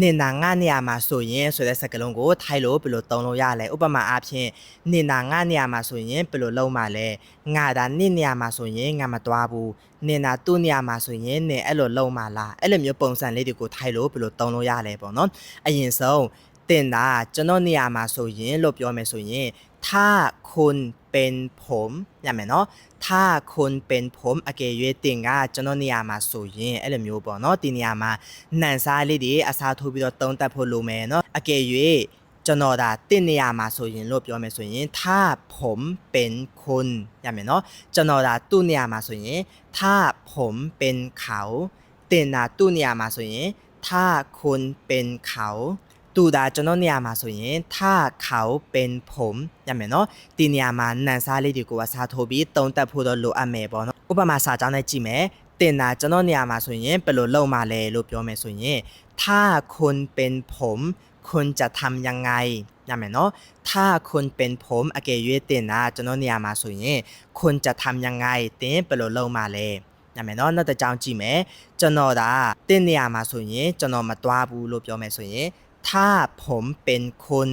နင်နာငါနေရာမှာဆိုရင်ဆိုတဲ့စကားလုံးကိုထိုင်လို့ဘယ်လိုသုံးလို့ရလဲဥပမာအားဖြင့်နင်နာငါနေရာမှာဆိုရင်ဘယ်လိုလုံးမှာလဲငါဒါနင့်နေရာမှာဆိုရင်ငါမသွားဘူးနင်နာသူ့နေရာမှာဆိုရင်နင်အဲ့လိုလုံးမှာလားအဲ့လိုမျိုးပုံစံလေးတွေကိုထိုင်လို့ဘယ်လိုသုံးလို့ရလဲပေါ့နော်အရင်ဆုံးတင်တာကျွန်တော်နေရာမှာဆိုရင်လို့ပြောမယ်ဆိုရင် ถ้าคุณเป็นผมရမယ်နော် ถ้าคุณเป็นผมအကယ်၍တင်ကကျွန်တော်နေရာမှာဆိုရင်အဲ့လိုမျိုးပေါ့နော်ဒီနေရာမှာနှန်စားလေးတွေအစားထိုးပြီးတော့တုံးတက်ဖို့လိုမယ်နော်အကယ်၍ကျွန်တော်ဒါတင်နေရာမှာဆိုရင်လို့ပြောမယ်ဆိုရင်ถ้าผมเป็นคุณရမယ်နော်ကျွန်တော်ဒါသူ့နေရာမှာဆိုရင်ถ้าผมเป็นเขาတင်တာသူ့နေရာမှာဆိုရင်ถ้าคุณเป็นเขา တူတာကျွန်တော်နေရာမှာဆိုရင်ถ้าเขาเป็นผมရမယ်နော် ဒီနေရာမှာနန်စားလေးတွေကိုအစားထိုးပြီးတုံးတက်ဖို့တော့လိုအပ်မယ်ပေါ့နော်ဥပမာစာကြောင်းနဲ့ကြည့်မယ်တင်တာကျွန်တော်နေရာမှာဆိုရင်ဘယ်လိုလုပ်မှလဲလို့ပြောမယ်ဆိုရင်ถ้าคุณเป็นผมคุณจะทำยังไงရမယ်နော်ถ้าคุณเป็นผมအကယ်၍တင်တာကျွန်တော်နေရာမှာဆိုရင်คุณจะทำยังไงတင်ဘယ်လိုလုပ်မှလဲရမယ်နော်နောက်တစ်ကြောင်းကြည့်မယ်ကျွန်တော်ဒါတင်နေရာမှာဆိုရင်ကျွန်တော်မသွားဘူးလို့ပြောမယ်ဆိုရင် ถ้าผมเป็นคุณ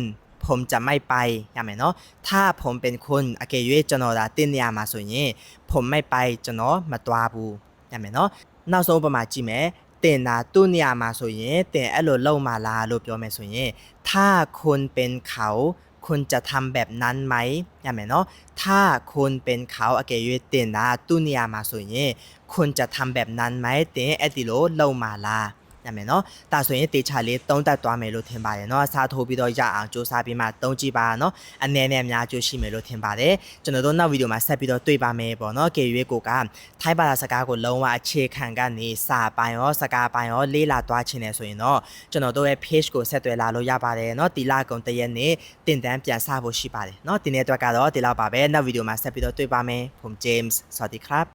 ผมจะไม่ไปရမယ်နော် ถ้าผมเป็นคุณအကယ်၍ကျွန်တော်ဒါတင်းနေရမှာဆိုရင်ผมไม่ไปကျွန်တော်မသွားဘူးရမယ်နော်နောက်ဆုံးဥပမာကြည့်မယ်တင်တာသူ့နေရာမှာဆိုရင်တင်အဲ့လိုလုံมาလားလို့ပြောမယ်ဆိုရင် ถ้าคุณเป็นเขาคุณจะทำแบบนั้นไหมရမယ်နော် ถ้าคุณเป็นเขาအကယ်၍တင်တာသူ့နေရာမှာဆိုရင်คุณจะทำแบบนั้นไหมတင်အဲ့ဒီလိုလုံมา လားရမယ်နော်ဒါဆိုရင်တေချာလေးတုံးတက်သွားမယ်လို့ထင်ပါတယ်เนาะအစားထိုးပြီးတော့ရအောင်စူးစမ်းပြီးမှတုံးကြည့်ပါเนาะအနေနဲ့အများကျိုးရှိမယ်လို့ထင်ပါတယ်ကျွန်တော်တို့နောက်ဗီဒီယိုမှာဆက်ပြီးတော့တွေ့ပါမယ်ပေါ့เนาะကေရွေးကိုကထိုင်းဘာသာစကားကိုလုံးဝအခြေခံကနေစာပိုင်းရောစကားပိုင်းရောလေးလာသွားခြင်းနဲ့ဆိုရင်တော့ကျွန်တော်တို့ရဲ့ page ကိုဆက်သွယ်လာလို့ရပါတယ်เนาะဒီလကုံတရက်နေ့တင်တန်းပြန်စဖို့ရှိပါတယ်เนาะဒီနေ့အတွက်ကတော့ဒီလောက်ပါပဲနောက်ဗီဒီယိုမှာဆက်ပြီးတော့တွေ့ပါမယ်ผม James สวัสดีครับ